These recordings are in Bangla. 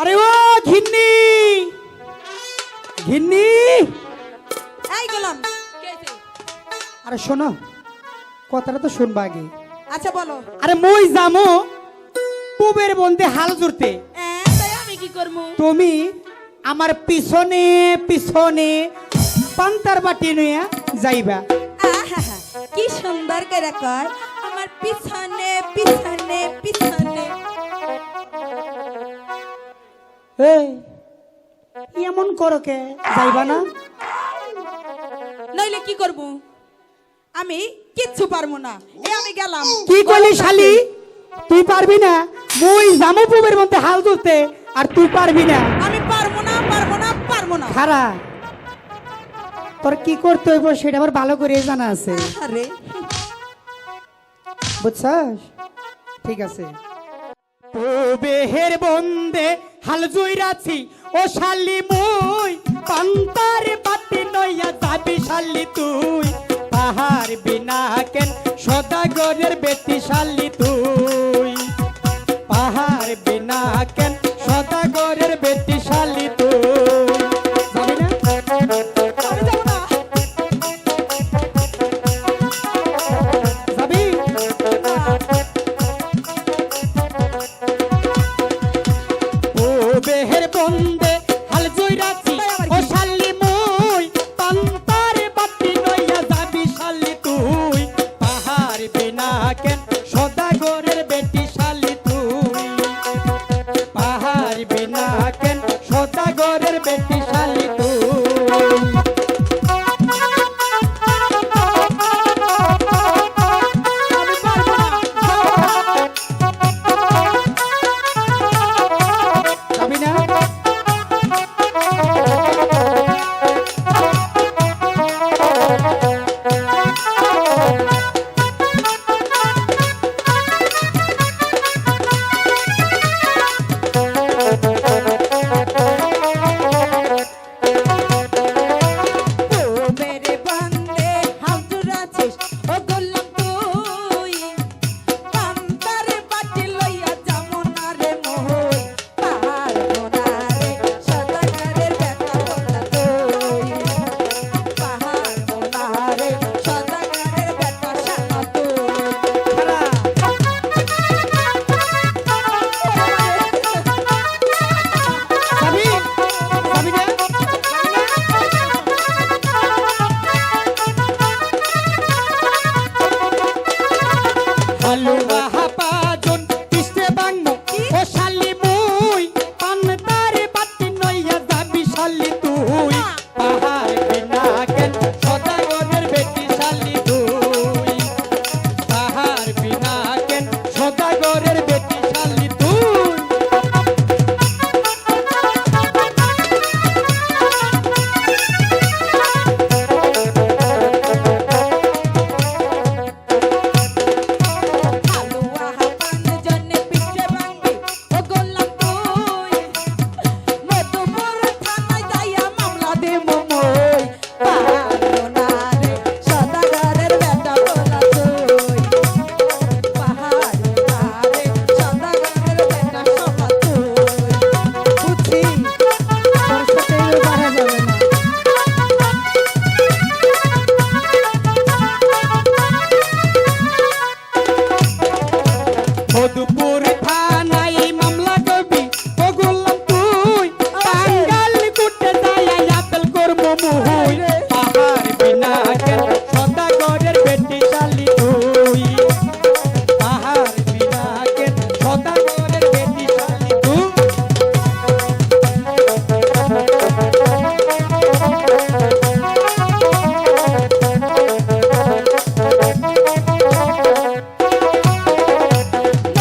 আরে ও ঘিন্নি! ঘিন্নি! এই গেলাম আরে শোনো কথাটা তো শুনবা আগে। আচ্ছা বলো। আরে মই জামো পুবের বন্ধে হাল জুড়তে। আমি কি করব তুমি আমার পিছনে পিছনে পান্তার বাটি নিয়ে যাইবা। কি সুন্দর করে কর। আমার পিছনে পিছনে পিছনে। এই এমন করো কে? যাইবা না? নইলে কি করব? আমি কিচ্ছু পারব না। এ আমি গেলাম। কি করলি শালি? তুই পারবি না? মই জামো পুবের মধ্যে হাল তুলতে আর তুই পারবি না। আমি পারব না পারব না পারব না। খারা তোর কি করতে হইব সেটা আমার ভালো করে জানা আছে। আরে বুঝছস? ঠিক আছে। বেহের বন্দে হাল জুইরাছি, ও শালি মুই পান্তার বাতি নইয়া যাবি শালি তুই। পাহাড় বিনা কেন, সদাগরের বেতি শালি তুই।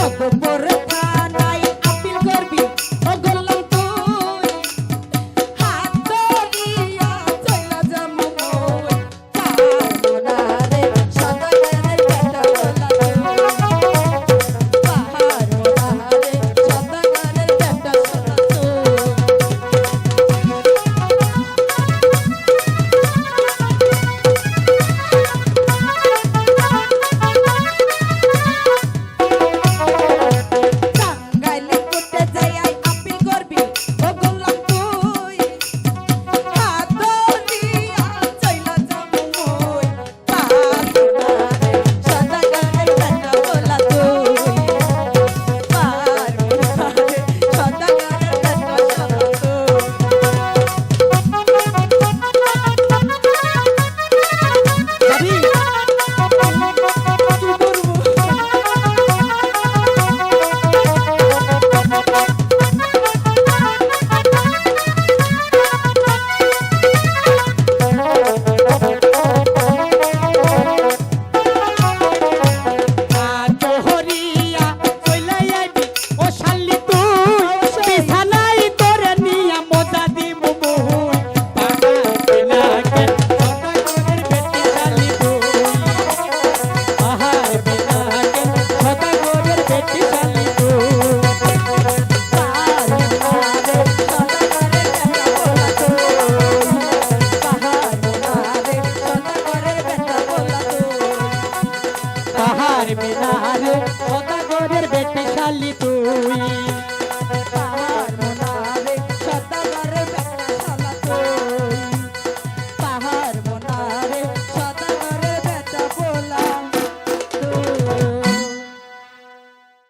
oh